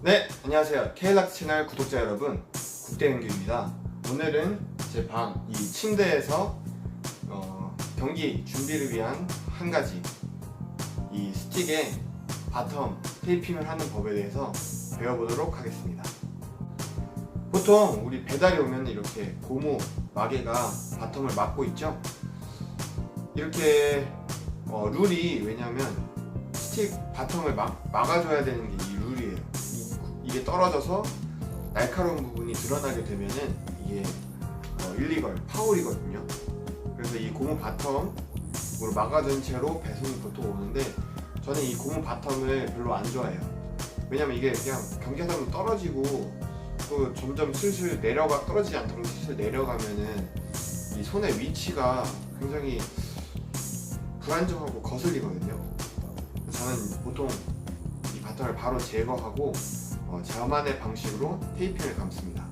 네, 안녕하세요. 케일락스 채널 구독자 여러분, 국대은규입니다. 오늘은 제 방, 이 침대에서 어, 경기 준비를 위한 한 가지 이 스틱에 바텀 테이핑을 하는 법에 대해서 배워보도록 하겠습니다. 보통 우리 배달이 오면 이렇게 고무 마개가 바텀을 막고 있죠. 이렇게 어, 룰이 왜냐면 스틱 바텀을 막, 막아줘야 되는 게 이게 떨어져서 날카로운 부분이 드러나게 되면은 이게 어, 일리걸 파울이거든요. 그래서 이 고무 바텀으로 막아준 채로 배송이 보통 오는데 저는 이 고무 바텀을 별로 안 좋아해요. 왜냐면 이게 그냥 보면 떨어지고 또 점점 슬슬 내려가 떨어지지 않도록 슬슬 내려가면은 이 손의 위치가 굉장히 불안정하고 거슬리거든요. 저는 보통 이 바텀을 바로 제거하고 어, 저만의 방식으로 테이핑을 감습니다.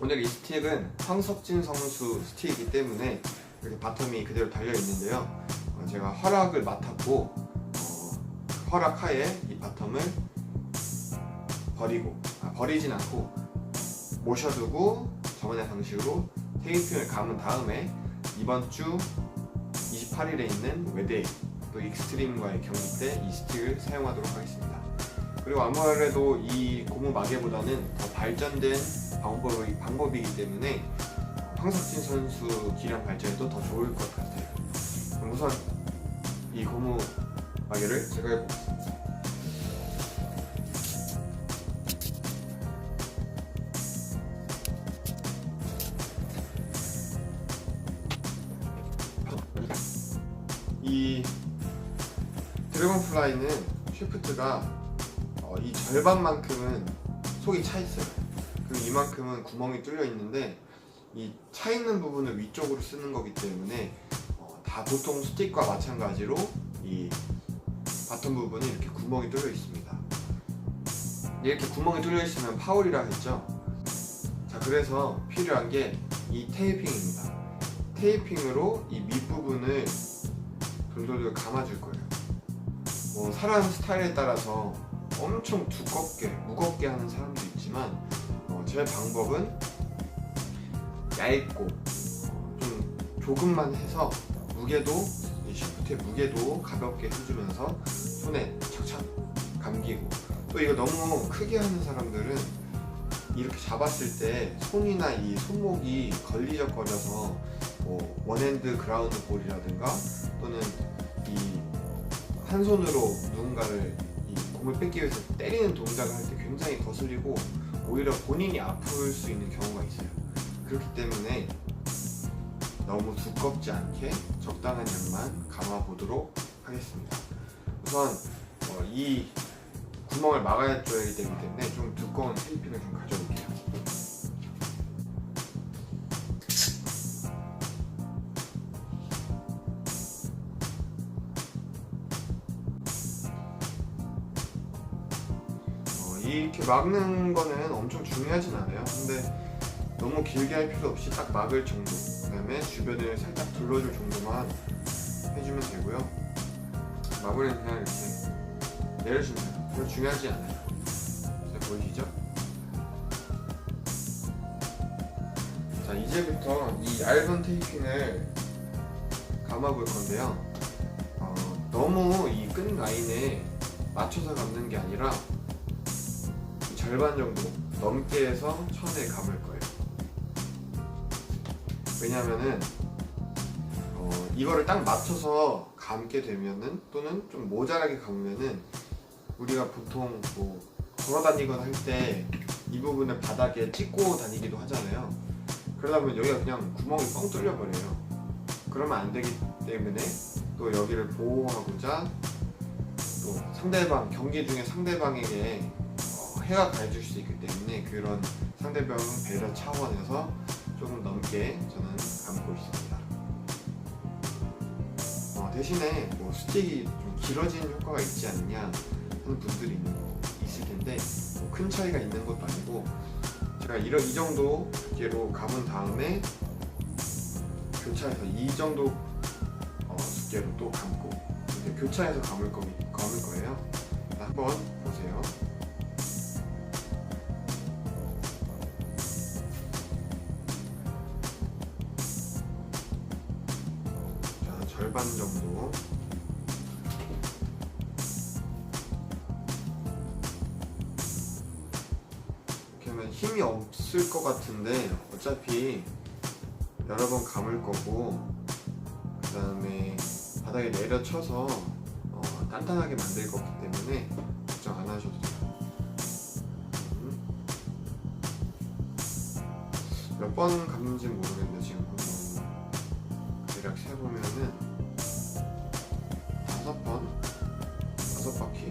오늘 이 스틱은 황석진 선수 스틱이기 때문에 이렇게 바텀이 그대로 달려 있는데요. 어, 제가 허락을 맡았고 어, 허락하에 이 바텀을 버리고 아, 버리진 않고 모셔두고 저만의 방식으로 테이핑을 감은 다음에 이번 주 28일에 있는 웨데이 또 익스트림과의 경기 때 이 스틱을 사용하도록 하겠습니다. 그리고 아무래도 이 고무 마개보다는 더 발전된 방법이, 방법이기 때문에 황석진 선수 기량 발전에도 더 좋을 것 같아요. 그럼 우선 이 고무 마개를 제거해 보겠습니다. 이 드래곤 플라이는 쉬프트가 어, 이 절반만큼은 속이 차 있어요. 그리고 이만큼은 구멍이 뚫려 있는데 이 차 있는 부분을 위쪽으로 쓰는 거기 때문에 어, 다 보통 스틱과 마찬가지로 이 바텀 부분이 이렇게 구멍이 뚫려 있습니다. 이렇게 구멍이 뚫려 있으면 파울이라 했죠. 자 그래서 필요한 게 이 테이핑입니다. 테이핑으로 이 밑부분을 돌돌돌 감아줄 거예요. 뭐 사람 스타일에 따라서 엄청 두껍게 무겁게 하는 사람도 있지만 어, 제 방법은 얇고 어, 좀 조금만 해서 무게도 이 시프트의 무게도 가볍게 해주면서 손에 착착 감기고. 또 이거 너무 크게 하는 사람들은 이렇게 잡았을 때 손이나 이 손목이 걸리적거려서 뭐 원핸드 그라운드 볼이라든가 또는 이 한 손으로 누군가를 이 공을 뺏기 위해서 때리는 동작을 할 때 굉장히 거슬리고 오히려 본인이 아플 수 있는 경우가 있어요. 그렇기 때문에 너무 두껍지 않게 적당한 양만 감아 보도록 하겠습니다. 우선 어, 이 구멍을 막아줘야 되기 때문에 좀 두꺼운 테이핑을 좀 가져올게요. 이렇게 막는 거는 엄청 중요하진 않아요. 근데 너무 길게 할 필요 없이 딱 막을 정도. 그다음에 주변을 살짝 둘러줄 정도만 해주면 되고요. 마무리는 그냥 이렇게 내려주면 돼요. 별로 중요하지 않아요. 자, 보이시죠? 자, 이제부터 이 얇은 테이핑을 감아볼 건데요. 어, 너무 이 끈 라인에 맞춰서 감는 게 아니라 절반 정도 넘게 해서 천에 감을 거예요. 왜냐면은 어, 이거를 딱 맞춰서 감게 되면은 또는 좀 모자라게 감으면은 우리가 보통 뭐 걸어 다니거나 할 때 이 부분을 바닥에 찍고 다니기도 하잖아요. 그러다 보면 여기가 그냥 구멍이 뻥 뚫려 버려요. 그러면 안 되기 때문에 또 여기를 보호하고자 또 상대방 경기 중에 상대방에게 어, 해가 가해줄 수 있기 때문에 그런 상대방 배려 차원에서 조금 넘게 저는 감고 있습니다. 어, 대신에 뭐 스틱이 좀 길어지는 효과가 있지 않느냐 하는 분들이 있을 텐데 뭐 큰 차이가 있는 것도 아니고 제가 이런 이 정도 두께로 감은 다음에 교차해서 이 정도 어, 두께로 또 감고 이제 교차해서 감을 거 감을 거예요. 한번 보세요. 반 정도 이렇게 하면 힘이 없을 것 같은데 어차피 여러 번 감을 거고 그 다음에 바닥에 내려쳐서 어, 단단하게 만들 거기 때문에 걱정 안 하셔도 돼요. 음. 몇번 감는지 모르겠는데 지금 한번 대략 세보면은 다섯 번. 다섯 바퀴.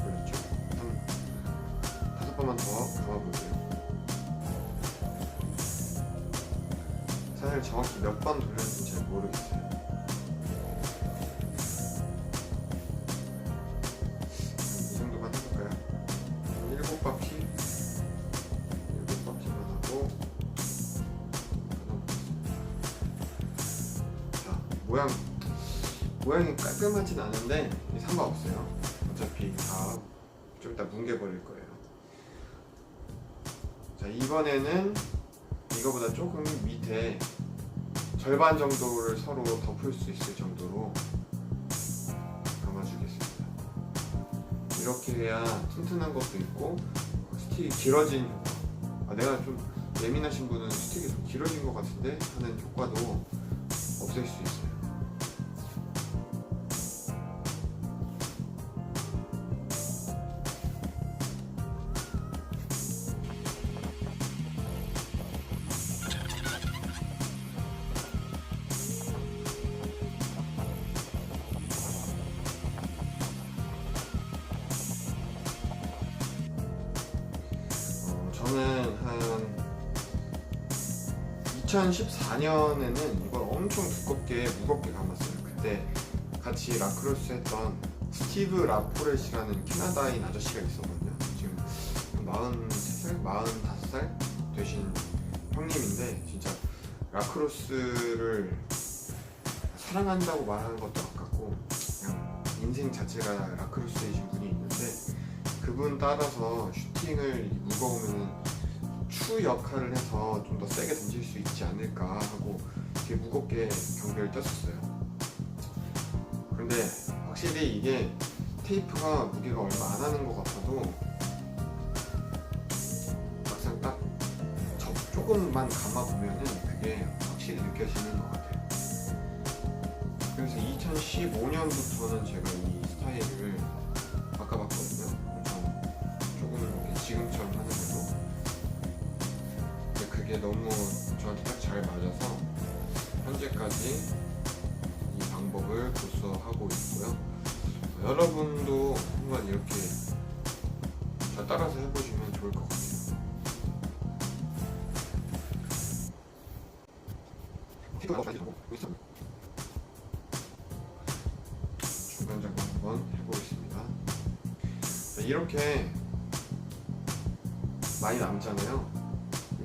그렇죠. 한 다섯 번만 더 감아볼게요. 사실 정확히 몇 번 돌렸는지 모양이 깔끔하진 않은데 상관없어요. 어차피 다 좀 이따 뭉개버릴 거예요. 자 이번에는 이거보다 조금 밑에 절반 정도를 서로 덮을 수 있을 정도로 감아주겠습니다. 이렇게 해야 튼튼한 것도 있고 스틱이 길어진 아, 내가 좀 예민하신 분은 스틱이 좀 길어진 것 같은데 하는 효과도 없앨 수 있어요 2014년에는 이걸 엄청 두껍게 무겁게 감았어요. 그때 같이 라크로스 했던 스티브 라포렛이라는 캐나다인 아저씨가 있었거든요. 지금 43살, 45살 되신 형님인데 진짜 라크로스를 사랑한다고 말하는 것도 아깝고 그냥 인생 자체가 라크로스이신 분이 있는데 그분 따라서 슈팅을 무거우면 추 역할을 해서 좀 더 세게 던질 수 있지 않을까 하고 되게 무겁게 경기를 뛰었었어요. 그런데 확실히 이게 테이프가 무게가 얼마 안 하는 것 같아도 막상 딱 저- 조금만 감아보면은 그게 확실히 느껴지는 것 같아요. 그래서 2015년부터는 제가 이 스타일을 그게 너무 저한테 딱 잘 맞아서 현재까지 이 방법을 고수하고 있고요. 여러분도 한번 이렇게 잘 따라서 해보시면 좋을 것 같아요. 중간 작업 한번 해보겠습니다. 자, 이렇게 많이 남잖아요.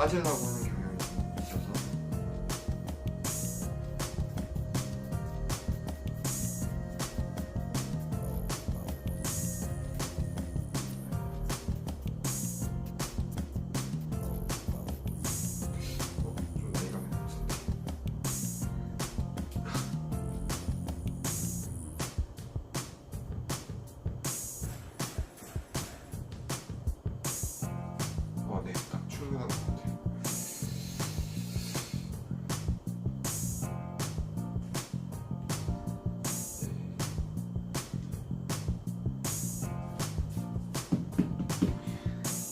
빠지려고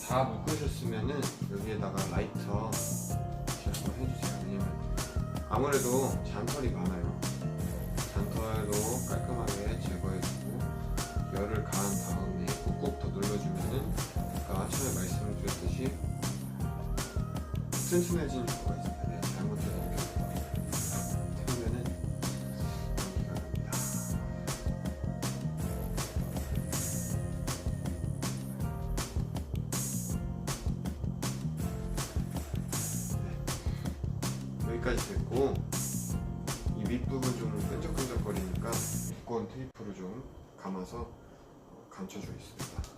다 묶으셨으면은 여기에다가 라이터 한번 해주세요. 왜냐면 아무래도 잔털이 많아요. 잔털도 깔끔하게 제거해주고 열을 가한 다음에 꾹꾹 더 눌러주면은 아까 처음에 말씀드렸듯이 효과가 있 여기까지 됐고 이 밑부분 좀 끈적끈적거리니까 두꺼운 테이프로 좀 감아서 감춰주겠습니다.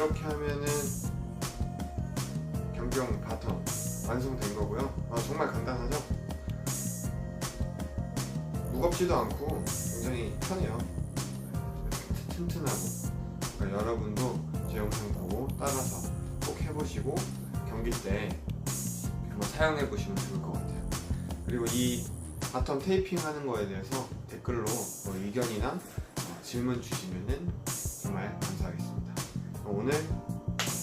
이렇게 하면은 경경 바텀 완성된 거고요. 아, 정말 간단하죠? 무겁지도 않고 굉장히 편해요. 튼튼하고 그러니까 여러분도 제 영상 보고 따라서 꼭 해보시고 경기 때 한번 사용해 보시면 좋을 것 같아요. 그리고 이 바텀 테이핑 하는 거에 대해서 댓글로 뭐 의견이나 어, 질문 주시면은 오늘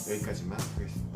여기까지만 하겠습니다.